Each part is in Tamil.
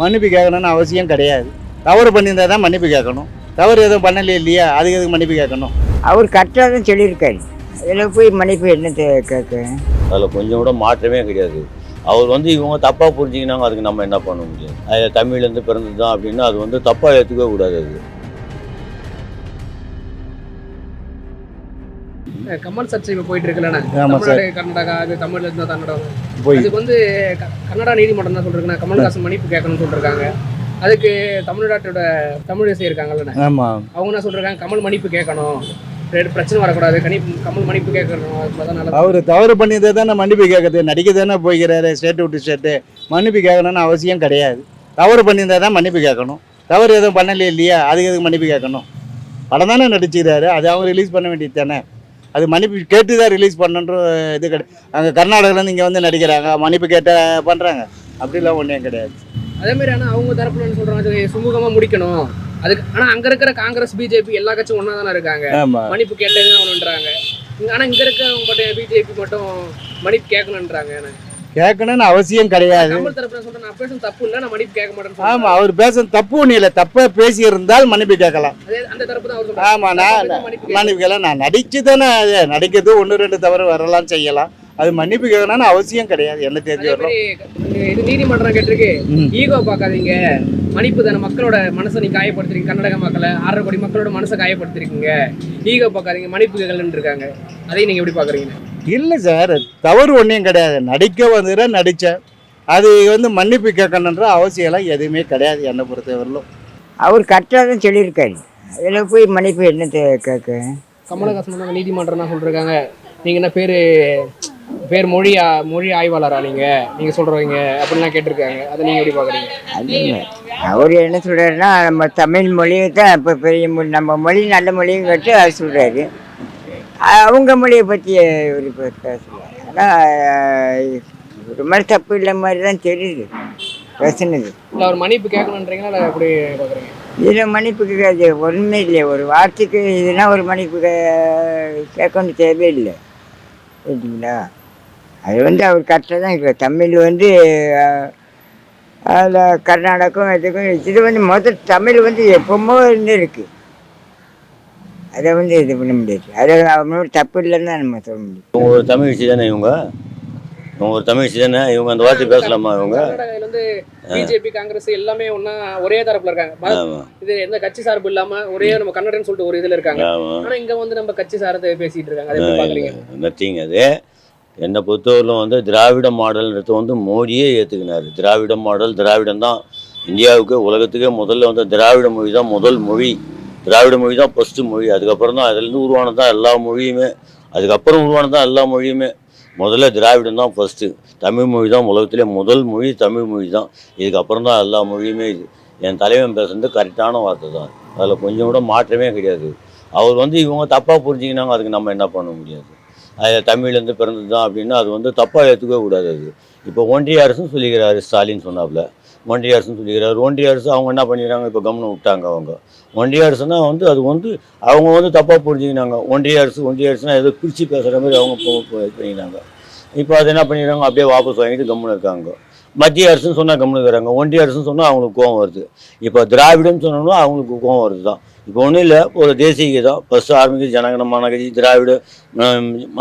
மன்னிப்பு கேட்கணும்னு அவசியம் கிடையாது. தவறு பண்ணியிருந்தா தான் மன்னிப்பு கேட்கணும். தவறு எதுவும் பண்ணலையே இல்லையா? அதுக்கு எதுக்கு மன்னிப்பு கேட்கணும்? அவர் கரெக்டாக தான் சொல்லியிருக்காரு. இதில் போய் மன்னிப்பு என்ன கேட்க? அதில் கொஞ்சம் கூட மாற்றமே கிடையாது. அவர் வந்து இவங்க தப்பாக புரிஞ்சிக்கினாங்க அதுக்கு நம்ம என்ன பண்ண முடியும்? அது தமிழ்லேருந்து பிறந்தது தான் அப்படின்னா அது வந்து தப்பாக ஏற்றுக்கவே கூடாது அது. கமல் சர்ச்சை இப்போ போயிட்டு இருக்குல்லண்ணா கர்நாடகா அது தமிழ்ல இருந்தா கன்னடம். போய் அதுக்கு வந்து கன்னடா நீதிமன்றம் தான் சொல்றாங்க கமல்ஹாசன் மன்னிப்பு கேட்கணும்னு சொல்லிருக்காங்க. அதுக்கு தமிழ்நாட்டோட தமிழிசை இருக்காங்கல்ல அவங்க என்ன சொல்றாங்க கமல் மன்னிப்பு கேட்கணும். பிரச்சனை வரக்கூடாது. கனி கமல் மன்னிப்பு கேட்கணும். அவர் தவறு பண்ணியதை தானே மன்னிப்பு கேட்குறது. நடிக்க தானே போய்க்கிறாரு. ஸ்டேட் விட்டு ஸ்டேட்டு மன்னிப்பு கேட்கணும்னு அவசியம் கிடையாது. தவறு பண்ணியிருந்தா தான் மன்னிப்பு கேட்கணும். தவறு எதுவும் பண்ணலையே இல்லையா? அதுக்கு எதுக்கு மன்னிப்பு கேட்கணும்? படம் தானே நடிச்சுக்கிறாரு. அது அவங்க ரிலீஸ் பண்ண வேண்டியது தானே. அது மன்னிப்பு கேட்டு தான் ரிலீஸ் பண்ணுன்ற இது கிடையாது அங்கே கர்நாடகாலேருந்து இங்கே வந்து நடிக்கிறாங்க. மன்னிப்பு கேட்ட பண்ணுறாங்க அப்படிலாம் ஒன்றும் கிடையாது. அதே மாதிரி ஆனா அவங்க தரப்புல என்ன சொல்றாங்க? அது சுமூகமா முடிக்கணும். அதுக்கு ஆனா அங்க இருக்கிற காங்கிரஸ் பிஜேபி எல்லா கட்சியும் ஒண்ணா தானே இருக்காங்க மன்னிப்பு கேட்டே தான் ஆகணுன்றாங்க இங்க- ஆனா இங்க இருக்கிறவங்க மட்டும் பிஜேபி மட்டும் மன்னிப்பு கேட்கணுன்றாங்க கேட்கணும்னு அவசியம் கிடையாது. தப்பு சொல்றாங்க. அவர் பேசுறது தப்பு ஒன்றும் இல்லை தப்பாக பேசியிருந்தால் மன்னிப்பு கேட்கலாம். ஆமாம் நான் தப்பு மன்னிப்பு கேட்கலாம். நான் நடிச்சு தானே நடிக்கிறது ஒன்று ரெண்டு தவறு வரலாம் செய்யலாம். அது மன்னிப்பு கேட்கணும்னு அவசியம் கிடையாது என்ன தெரிஞ்சு வரலாம் இது நீதிமன்றம் கேட்டிருக்கு. ஈகோ பார்க்காதீங்க. மன்னிப்பு தானே மக்களோட மனசை நீ காயப்படுத்துறீங்க. கர்நாடக மக்களை ஆறரை கோடி மக்களோட மனசை காயப்படுத்திருக்கீங்க. ஈகோ பார்க்காதீங்க மன்னிப்பு கேட்கலன்னு இருக்காங்க. அதையும் நீங்க எப்படி பாக்குறீங்க இல்லை சார் தவறு ஒன்றும் கிடையாது. நடிக்க வந்துட நடித்தேன் அது வந்து மன்னிப்பு கேட்கணுன்ற அவசியம்லாம் எதுவுமே கிடையாது என்னை பொறுத்தவரையிலும். அவர் கரெக்டாக தான் சொல்லியிருக்காரு. இதில் போய் மன்னிப்பு என்ன தே- கேட்க? கமலஹாசன் நீதிமன்றம் தான் சொல்றாங்க நீங்க என்ன பேரு பேர் மொழி மொழி ஆய்வாளரா நீங்க? நீங்க சொல்றீங்க அப்படிலாம் கேட்டிருக்காங்க. அதை நீங்க எப்படி இல்லை. அவர் என்ன சொல்கிறாருன்னா நம்ம தமிழ் மொழியை தான் இப்போ பெரிய மொழி நம்ம மொழி நல்ல மொழியும் கட்டு அது சொல்கிறாரு அவங்க மொழியை பற்றி ஒரு பேசல ஆனால் ஒரு மாதிரி தப்பு இல்லை மாதிரி தான் தெரியுது. பேசுனது இல்ல அவர் மன்னிப்பு கேட்கணுன்றீங்களா இல்ல எப்படி பாக்குறீங்க இதில் மன்னிப்புக்கு அது ஒன்றுமே இல்லை ஒரு வார்த்தைக்கு இதுனா ஒரு மன்னிப்பு கேட்கணும் தேவையில்லை சரிங்களா அது வந்து அவர் கரெக்டாக தான் இருக்கு. தமிழ் வந்து அதில் கர்நாடகம் இதுக்கும் இது வந்து முதல் தமிழ் வந்து எப்பவுமோ இருந்து இருக்கு. அதை வந்து இது பண்ண முடியாது. அது அவனோட தப்பு இல்லைன்னு தான் நம்ம சொல்ல முடியும். இவங்க ஒரு தமிழ்ச்சி தானே இவங்க? இவங்க ஒரு தமிழ்ச்சி தானே? இவங்க அந்த வார்த்தை பேசலாமா இவங்க? வந்து பிஜேபி காங்கிரஸ் எல்லாமே ஒண்ணா ஒரே தரப்புல இருக்காங்க. மத- இது எந்த கட்சி சார்பு இல்லாம ஒரே நம்ம கன்னடன்னு சொல்லிட்டு ஒரு இதுல இருக்காங்க. ஆமாம் ஆனா இங்க வந்து நம்ம கட்சி சார்ந்து பேசிட்டு இருக்காங்க. அதை எப்படி பாக்குறீங்க? நத்திங் அது. என்னை பொறுத்தவரையிலும் வந்து திராவிட மாடல்ன்றது வந்து மோடியே ஏற்றுக்கினார் திராவிட மாடல் திராவிடம் தான் இந்தியாவுக்கு உலகத்துக்கே முதல்ல வந்து திராவிட மொழி தான் முதல் மொழி. திராவிட மொழி தான் ஃபஸ்ட்டு மொழி. அதுக்கப்புறம் தான் அதுலேருந்து உருவானது தான் எல்லா மொழியுமே. அதுக்கப்புறம் உருவானது தான் எல்லா மொழியுமே. முதல்ல திராவிடம் தான் ஃபஸ்ட்டு தமிழ் மொழி தான் உலகத்திலே முதல் மொழி தமிழ் மொழி தான். இதுக்கப்புறம் தான் எல்லா மொழியுமே இது. என் தலைவன் பேசுறது கரெக்டான வார்த்தை தான். அதில் கொஞ்சம் கூட மாற்றமே கிடையாது. அவர் வந்து இவங்க தப்பாக புரிஞ்சிக்கினாங்க அதுக்கு நம்ம என்ன பண்ண முடியாது. அதில் தமிழ்லேருந்து பிறந்தது தான் அப்படின்னா அது வந்து தப்பாக ஏற்றுக்கவே கூடாது அது. இப்போ ஒன்றிய அரசும் சொல்லிக்கிறாரு ஸ்டாலின் சொன்னாப்புல ஒன்றிய அரசுன்னு சொல்லிக்கிறார். ஒன்றிய அரசு அவங்க என்ன பண்ணிக்கிறாங்க? இப்போ கவனம் விட்டாங்க அவங்க. ஒன்றிய அரசுனா வந்து அது வந்து அவங்க வந்து தப்பாக புரிஞ்சுக்கினாங்க. ஒன்றிய அரசு ஒன்றிய அரசுனா ஏதோ பிரித்து பேசுகிற மாதிரி அவங்க பண்ணிக்கிறாங்க இப்போ அது என்ன பண்ணிக்கிறாங்க? அப்படியே வாபஸ் வாங்கிட்டு கம்முன்னு இருக்காங்க. மத்திய அரசுன்னு சொன்னால் கம்முன்னு இருக்கிறாங்க. ஒன்றிய அரசுன்னு சொன்னால் அவங்களுக்கு கோவம் வருது. இப்போ திராவிடம்னு சொன்னோம்னா அவங்களுக்கு கோவம் வருது தான் இப்போ ஒன்றும் இல்லை. ஒரு தேசிய கீதம். ஃபஸ்ட்டு ஆரம்பிக்குது. ஜனகணமான கட்சி திராவிட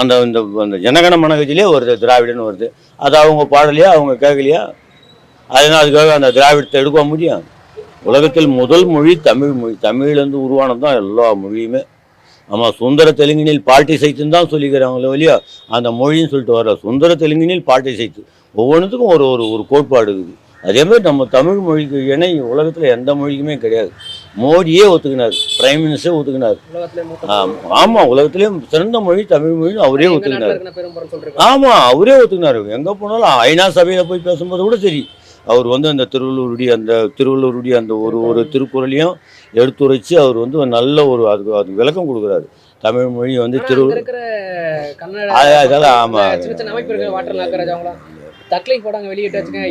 அந்த இந்த அந்த ஜனகணமான கட்சியிலே வருது திராவிடன்னு வருது. அது அவங்க பாடலையா? அவங்க கேட்கலையா? அதனால் அதுக்காக அந்த திராவிடத்தை எடுக்க முடியும் உலகத்தில் முதல் மொழி தமிழ் மொழி. தமிழ்லேருந்து உருவானது தான் எல்லா மொழியுமே. ஆமாம் சுந்தர தெலுங்கினில் பாட்டி சைத்துன்னு தான் சொல்லிக்கிறாங்களே இல்லையா அந்த மொழின்னு சொல்லிட்டு வர சுந்தர தெலுங்கினில் பாட்டி சைத்து. ஒவ்வொன்றுத்துக்கும் ஒரு ஒரு ஒரு கோட்பாடு இருக்குது. அதே மாதிரி நம்ம தமிழ் மொழிக்கு இணை உலகத்தில் எந்த மொழிக்குமே கிடையாது. மோடியே ஒத்துக்கினார் பிரைம் மினிஸ்டர் ஒத்துக்கினார். உலகத்துல மூத்த ஆம், ஆமா உலகத்திலே சிறந்த மொழி தமிழ் மொழி அவரே ஒத்துக்கினார். நாட்டுல இருக்கிற பெரும்புறம் சொல்றீங்க ஆமா அவரே ஒத்துக்கினார். எங்க போனாலும் ஐநா சபையில போய் பேசும்போது கூட சரி. அவர் வந்து அந்த திருவள்ளூருடைய அந்த திருவள்ளூருடைய அந்த ஒரு ஒரு திருக்குறளையும் எடுத்துரைச்சு அவர் வந்து நல்ல ஒரு அதுக்கு அதுக்கு விளக்கம் கொடுக்குறாரு. தமிழ் மொழி வந்து திரு அது- அதெல்லாம் ஆமா. சின்ன சின்ன அமைப்பு இருக்கு வாட்டர் நாக்கராஜ் அவங்களாம் தக்லை படம் வெளியிட்டு வச்சுங்க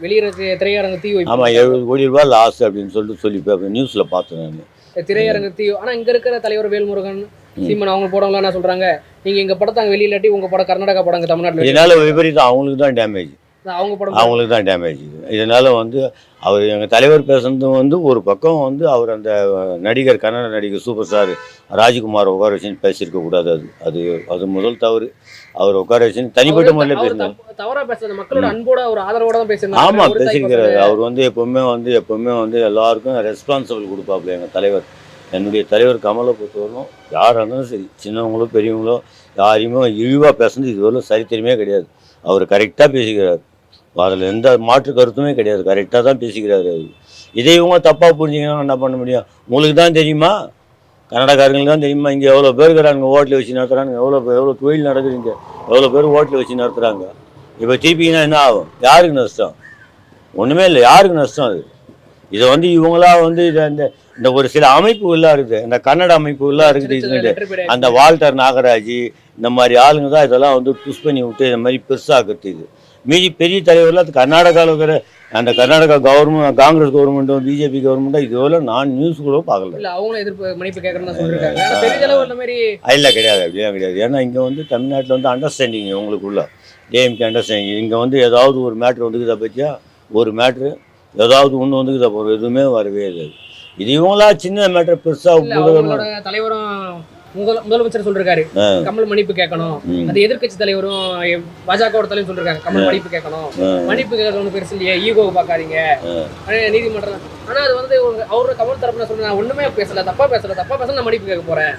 வெளியிடறது திரையரங்க தீ ஆமா வைப்பு எழுபது கோடி ரூபாய் லாஸ் அப்படின்னு சொல்லிட்டு சொல்லி நியூஸ்ல பார்த்தேன் நான். திரையரங்க தீ ஆனா இங்க இருக்கிற தலைவர் வேல்முருகன் சீமன் அவங்க போடவங்க என்ன சொல்றாங்க? நீங்க எங்க படத்தை அங்க வெளியிலாட்டி உங்க படம் கர்நாடகா படம் தமிழ்நாட்டுல இதனால விபரீதம் அவங்களுக்கு தான் டேமேஜ் அவங்க படம் அவங்களுக்கு தான் டேமேஜ் இதனால வந்து அவர் எங்கள் தலைவர் பேசுனது வந்து ஒரு பக்கம் வந்து அவர் அந்த நடிகர் கன்னட நடிகர் சூப்பர் ஸ்டார் ராஜ்குமார் உட்கார வச்சு பேசியிருக்க கூடாது அது. அது அது முதல் தவறு. அவர் உட்கார வச்சு தனிப்பட்ட முறையில் பேசினார். தப்பு- தவறா பேசுறது. மக்களோட அன்போட ஒரு ஆதரவோட தான் பேசுறாரு ஆமாம் பேசியிருக்கிறாரு. அவர் வந்து எப்பவுமே வந்து எப்பவுமே வந்து எல்லாருக்கும் ரெஸ்பான்சிபிள் கொடுப்பாப்புல எங்கள் தலைவர். என்னுடைய தலைவர் கமலை பொறுத்தவரைக்கும் யாராக இருந்தாலும் சரி சின்னவங்களோ பெரியவங்களோ யாரையுமே இழிவாக பேசுனது இதுவரையும் சரித்திரமே கிடையாது. அவர் கரெக்டாக பேசிக்கிறார். அதில் எந்த மாற்று கருத்துமே கிடையாது. கரெக்டாக தான் பேசிக்கிறாரு அவர். இதே இவங்க தப்பாக புரிஞ்சிங்கன்னா என்ன பண்ண முடியும்? உங்களுக்கு தான் தெரியுமா? கன்னடக்காரங்களுக்கு தான் தெரியுமா? இங்கே எவ்வளோ பேர் இருக்கிறாங்க? ஹோட்டல் வச்சு நடத்துகிறாங்க எவ்வளோ எவ்வளோ தொழில் நடக்குதுங்க. எவ்வளோ பேர் ஹோட்டல் வச்சு நடத்துகிறாங்க இப்போ திருப்பிங்கன்னா என்ன ஆகும்? யாருக்கு நஷ்டம்? ஒன்றுமே இல்லை. யாருக்கு நஷ்டம் அது? இதை வந்து இவங்களா வந்து இதை இந்த இந்த ஒரு சில அமைப்புகள்லாம் இருக்குது. இந்த கன்னட அமைப்புகள்லாம் இருக்குது. இதுங்கிட்டு அந்த வால்டர் நாகராஜ் இந்த மாதிரி ஆளுங்க தான் இதெல்லாம் வந்து புஷ் பண்ணி விட்டு இந்த மாதிரி பெருசாக்குறது இது. மீதி பெரிய தலைவர்லாம் அது கர்நாடகாவில் இருக்கிற அந்த கர்நாடகா கவர்மெண்ட் காங்கிரஸ் கவர்மெண்ட்டும் பிஜேபி கவர்மெண்ட்டும் இதுவரை நான் நியூஸ் கூட பார்க்கல. இல்ல அவங்களும் எதிர்ப்பு மன்னிப்பு மாதிரி இல்லை கிடையாது அப்படிலாம் கிடையாது. ஏன்னா இங்கே வந்து தமிழ்நாட்டில் வந்து அண்டர்ஸ்டாண்டிங் உங்களுக்குள்ள ஏஎம்கே அண்டர்ஸ்டாண்டிங் இங்கே வந்து ஏதாவது ஒரு மேட்ரு வந்துக்குதா பற்றியா ஒரு மேட்ரு ஏதாவது ஒன்று வந்துக்குதா போகிற எதுவுமே வரவே இல்லை. இது இவங்களா சின்ன மேட்ரு பெருசாக தலைவரும் முதல் முதலமைச்சர் சொல்லிருக்காரு. கமல் மன்னிப்பு கேட்கணும். அது எதிர்க்கட்சி தலைவரும் பாஜகவோட தலைவரும் சொல்லிருக்காங்க கமல் மன்னிப்பு கேட்கணும். மன்னிப்பு கேட்கறது பெருசு இல்லையா. ஈகோவை பார்க்காதீங்க. நீதிமன்றம். ஆனா அது வந்து அவரோட கமல் தரப்புல சொல்ல நான் ஒண்ணுமே பேசல தப்பா பேசல தப்பா பேச நான் மன்னிப்பு கேட்க போறேன்.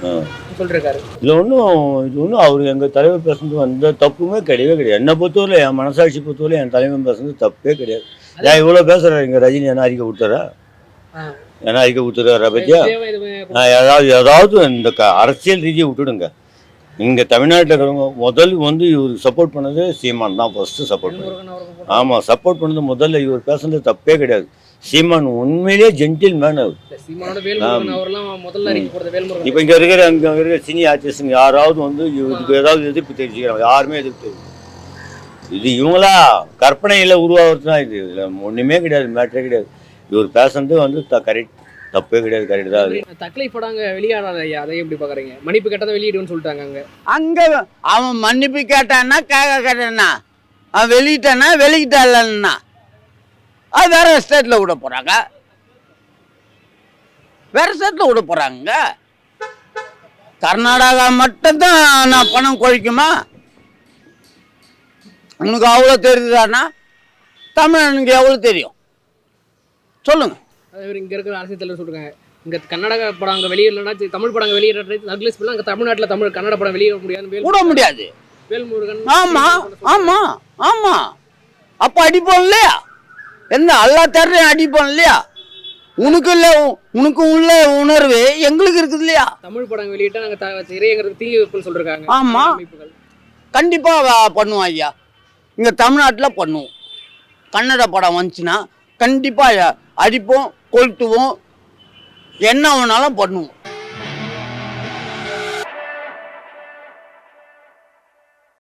சொல்லிருக்காரு. இதில் ஒன்றும் இது ஒன்றும் அவர் எங்கள் தலைவர் பேசுனது எந்த தப்புமே கிடையவே கிடையாது. என்னை பொறுத்தவரை என் மனசாட்சி பொறுத்தவரை என் தலைவர் பேசுனது தப்பே கிடையாது. ஏன் இவ்வளோ பேசுகிறாரு இங்கே ரஜினி என்ன அறிக்கை கொடுத்தாரா ஆ. என்ன அறிக்கை கொடுத்துறாரா பற்றியா ஏதாவது ஏதாவது இந்த க அரசியல் ரீதியை விட்டுடுங்க. இங்கே தமிழ்நாட்டில் இருக்கிறவங்க முதல் வந்து இவர் சப்போர்ட் பண்ணது சீமான் தான் ஃபஸ்ட்டு சப்போர்ட் பண்ணது. ஆமாம் சப்போர்ட் பண்ணது முதல்ல இவர் பேசுனது தப்பே கிடையாது. சீமான் உண்மையிலேயே ஜென்டில் மேன் அவர் இப்போ இங்கே இருக்கிற அங்கே இருக்கிற சினி ஆர்டிஸ்ட்டுங்க யாராவது வந்து இவருக்கு ஏதாவது எதிர்ப்பு தெரிவிச்சுக்கிறாங்க. யாருமே எதிர்ப்பு தெரிவிக்கல. இது இவங்களா? கற்பனையில் உருவாகிறது தான் இது. இதில் ஒன்றுமே கிடையாது மேட்டரே கிடையாது. இவர் பேசுனது வந்து த கரெக்ட். தப்பே கிடையாது கரெக்ட் தான் அது. தக்லை படாங்க வெளியாடாத ஐயா அதை எப்படி பாக்குறீங்க? மன்னிப்பு கேட்டதை வெளியிடுன்னு சொல்லிட்டாங்க அங்க. அங்கே அவன் மன்னிப்பு கேட்டான்னா கேட்க கேட்டானா அவன் வெளியிட்டானா வெளியிட்டானா அது வேற ஸ்டேட்டில் விட போகிறாங்க வேற ஸ்டேட்டில் விட போகிறாங்க கர்நாடகா மட்டும்தான் நான் பணம் கொழிக்குமா? உனக்கு அவ்வளோ தெரியுதானா? தமிழனுக்கு எவ்வளோ தெரியும்? சொல்லுங்க. மாதிரி இங்க இருக்கிற அரசியல் தலைவர் சொல்றாங்க. இங்க கன்னட படம் அங்க வெளியிடலன்னா தமிழ் படம் அங்க வெளியிடுற நக்லஸ் பண்ணலாம் அங்க தமிழ்நாட்டுல தமிழ் கன்னட படம் வெளியிட முடியாது விட முடியாது. வேல்முருகன் ஆமா ஆமா ஆமா. அப்ப அடிப்போம் இல்லையா? என்ன எல்லா தரையும் அடிப்போம் இல்லையா? உனக்கு இல்ல உனக்கு உள்ள உணர்வு எங்களுக்கு இருக்குது இல்லையா? தமிழ் படம் வெளியிட்டா நாங்க த- திரையரங்குக்கு தீ வைப்புன்னு சொல்றாங்க. ஆமா. அமைப்புகள். கண்டிப்பா வ- பண்ணுவோம் ஐயா. இங்க தமிழ்நாட்டில் பண்ணுவோம். கன்னட படம் வந்துச்சுன்னா கண்டிப்பா அடிப்போம் கொளுத்துவோம். என்ன வேணாலும் பண்ணுவோம்.